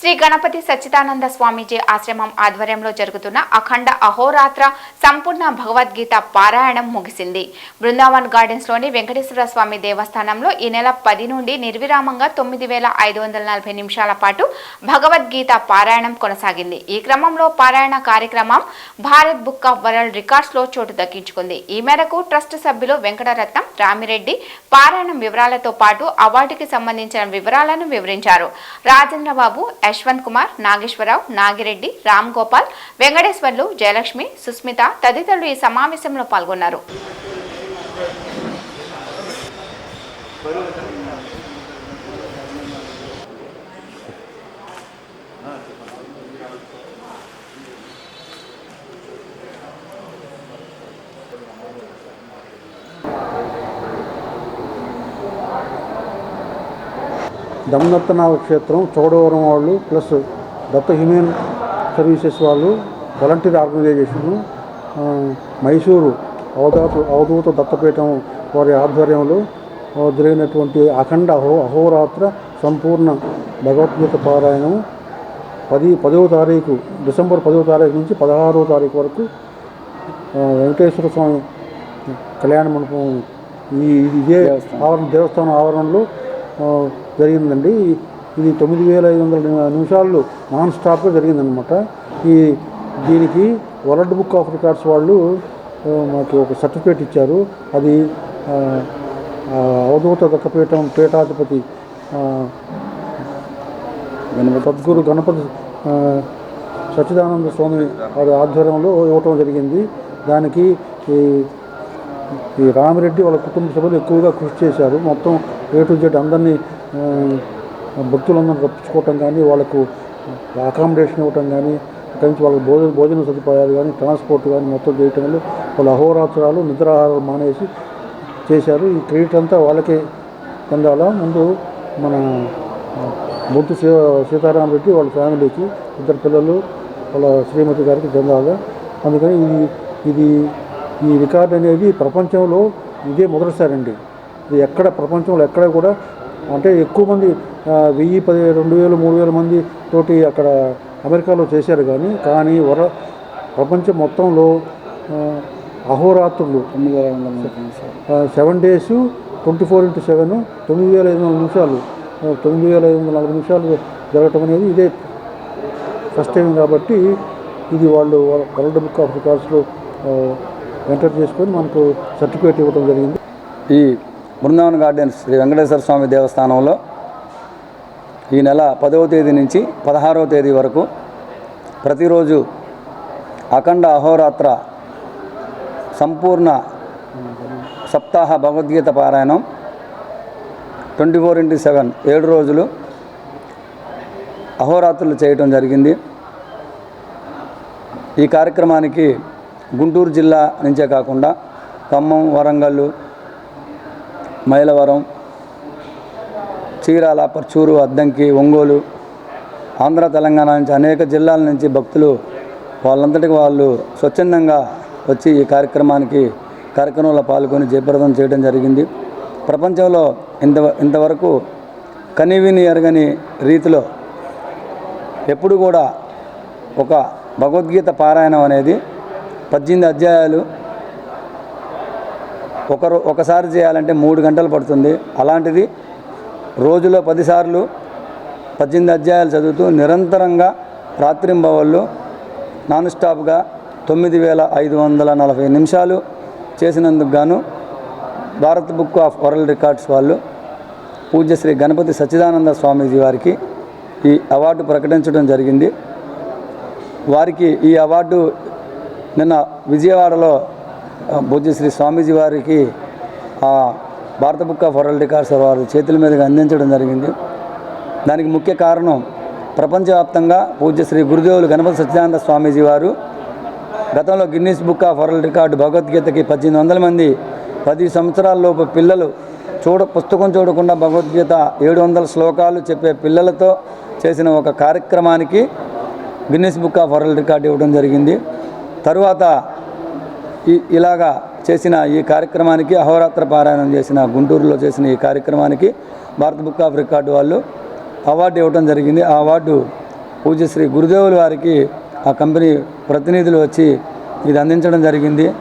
శ్రీ గణపతి సచ్చిదానంద స్వామీజీ ఆశ్రమం ఆధ్వర్యంలో జరుగుతున్న అఖండ అహోరాత్ర సంపూర్ణ భగవద్గీత పారాయణం ముగిసింది. బృందావన్ గార్డెన్స్లోని వెంకటేశ్వర స్వామి దేవస్థానంలో ఈ నెల పది నుండి నిర్విరామంగా తొమ్మిది వేల ఐదు వందల నలభై నిమిషాల పాటు భగవద్గీత పారాయణం కొనసాగింది. ఈ క్రమంలో పారాయణ కార్యక్రమం భారత్ బుక్ ఆఫ్ వరల్డ్ రికార్డ్స్లో చోటు దక్కించుకుంది. ఈ మేరకు ట్రస్ట్ సభ్యులు వెంకటరత్నం రామిరెడ్డి పారాయణం వివరాలతో పాటు అవార్డుకి సంబంధించిన వివరాలను వివరించారు. రాజేంద్రబాబు యశ్వంత్ కుమార్ నాగేశ్వరరావు నాగిరెడ్డి రామ్ గోపాల్ వెంకటేశ్వర్లు జయలక్ష్మి సుస్మిత తదితరులు ఈ సమావేశంలో పాల్గొన్నారు. దమ్మదత్తనాథ క్షేత్రం చౌడవరం వాళ్ళు ప్లస్ దత్త హ్యూమన్ సర్వీసెస్ వాళ్ళు వాలంటీర్ ఆర్గనైజేషన్ మైసూరు అవధూత అవధూత దత్తపీఠం వారి ఆధ్వర్యంలో జరిగినటువంటి అఖండ అహో అహోరాత్ర సంపూర్ణ భగవద్గీత పారాయణం పది పదవ తారీఖు డిసెంబర్ పదవ తారీఖు నుంచి పదహారవ తారీఖు వరకు వెంకటేశ్వర స్వామి కళ్యాణ మండపం ఈ ఇదే ఆవరణ దేవస్థానం ఆవరణలో జరిగిందండి. ఇది తొమ్మిది వేల ఐదు వందల నిమిషాలు నాన్ స్టాప్గా జరిగిందనమాట ఈ దీనికి వరల్డ్ బుక్ ఆఫ్ రికార్డ్స్ వాళ్ళు మాకు ఒక సర్టిఫికేట్ ఇచ్చారు. అది అవధూత దక్కపీఠం పీఠాధిపతి సద్గురు గణపతి సచ్చిదానంద స్వామి వారి ఆధ్వర్యంలో ఇవ్వటం జరిగింది. దానికి ఈ ఈ రామిరెడ్డి వాళ్ళ కుటుంబ సభ్యులు ఎక్కువగా కృషి చేశారు. మొత్తం ఏ టు జెడ్ అందరినీ భక్తులందరూ భక్తులందరినీ రప్పించుకోవటం కానీ వాళ్ళకు అకామిడేషన్ ఇవ్వటం కానీ అక్కడి నుంచి వాళ్ళకి భోజన భోజన సదుపాయాలు కానీ ట్రాన్స్పోర్ట్ కానీ మొత్తం చేయటం వల్ల వాళ్ళు అహోరాత్రాలు నిద్రాహారాలు మానేసి చేశారు. ఈ క్రెడిట్ అంతా వాళ్ళకే పొందాలా? ముందు మన ఆ, సీ సీతారామరెడ్డి వాళ్ళ ఫ్యామిలీకి ఇద్దరు పిల్లలు వాళ్ళ శ్రీమతి గారికి చెందాలి అందుకని ఇది ఇది ఈ రికార్డు అనేది ప్రపంచంలో ఇదే మొదటిసారండి ఇది ఎక్కడ ప్రపంచంలో ఎక్కడ కూడా అంటే ఎక్కువ మంది వెయ్యి పది రెండు వేలు మూడు వేల మంది తోటి అక్కడ అమెరికాలో చేశారు కానీ కానీ వర ప్రపంచం మొత్తంలో అహోరాత్రులు. Seven days twenty four into seven తొమ్మిది వేల ఐదు వందల నిమిషాలు. తొమ్మిది వేల ఐదు వందల నలభై నిమిషాలు జరగటం అనేది ఇదే ఫస్ట్ టైం కాబట్టి ఇది వాళ్ళు వరల్డ్ బుక్ ఆఫ్ రికార్డ్స్లో ఎంటర్ చేసుకొని మనకు సర్టిఫికేట్ ఇవ్వడం జరిగింది. ఈ బృందావన్ గార్డెన్స్ శ్రీ వెంకటేశ్వర స్వామి దేవస్థానంలో ఈ నెల పదవ తేదీ నుంచి పదహారవ తేదీ వరకు ప్రతిరోజు అఖండ అహోరాత్ర సంపూర్ణ సప్తాహ భగవద్గీత పారాయణం ట్వంటీ ఫోర్ ఇంటూ సెవెన్ ఏడు రోజులు అహోరాత్రులు చేయటం జరిగింది. ఈ కార్యక్రమానికి గుంటూరు జిల్లా నుంచే కాకుండా ఖమ్మం వరంగల్ మైలవరం చీరాల పర్చూరు అద్దంకి ఒంగోలు ఆంధ్ర తెలంగాణ నుంచి అనేక జిల్లాల నుంచి భక్తులు వాళ్ళంతటికి వాళ్ళు స్వచ్ఛందంగా వచ్చి ఈ కార్యక్రమానికి కార్యక్రమంలో పాల్గొని జయప్రదం చేయడం జరిగింది. ప్రపంచంలో ఇంత ఇంతవరకు కనివిని ఎరగని రీతిలో ఎప్పుడు కూడా ఒక భగవద్గీత పారాయణం అనేది పద్దెనిమిది అధ్యాయాలు ఒకరు ఒకసారి చేయాలంటే మూడు గంటలు పడుతుంది. అలాంటిది రోజులో పదిసార్లు పద్దెనిమిది అధ్యాయాలు చదువుతూ నిరంతరంగా రాత్రింబవళ్ళు నాన్ స్టాప్గా తొమ్మిది వేల ఐదు వందల నలభై నిమిషాలు చేసినందుకు గాను Bharat book of world records వాళ్ళు పూజ్య శ్రీ గణపతి సచ్చిదానంద స్వామీజీ వారికి ఈ అవార్డు ప్రకటించడం జరిగింది. వారికి ఈ అవార్డు నిన్న విజయవాడలో ఆ, స్వామీజీ వారికి ఆ భారత బుక్ ఆఫ్ వరల్డ్ రికార్డ్స్ వారి చేతుల మీదుగా అందించడం జరిగింది. దానికి ముఖ్య కారణం ప్రపంచవ్యాప్తంగా పూజ్యశ్రీ గురుదేవులు గణపతి సత్యానంద స్వామీజీ వారు గతంలో Guinness book of world record భగవద్గీతకి పద్దెనిమిది వందల మంది పది సంవత్సరాలలోపు పిల్లలు చూడ పుస్తకం చూడకుండా భగవద్గీత ఏడు వందల శ్లోకాలు చెప్పే పిల్లలతో చేసిన ఒక కార్యక్రమానికి Guinness book of world record ఇవ్వడం జరిగింది. తరువాత ఇలాగా చేసిన ఈ కార్యక్రమానికి అహోరాత్ర పారాయణం చేసిన గుంటూరులో చేసిన ఈ కార్యక్రమానికి భారత బుక్ ఆఫ్ రికార్డు వాళ్ళు అవార్డు ఇవ్వడం జరిగింది. ఆ అవార్డు పూజశ్రీ శ్రీ గురుదేవుల వారికి ఆ కంపెనీ ప్రతినిధులు వచ్చి ఇది అందించడం జరిగింది.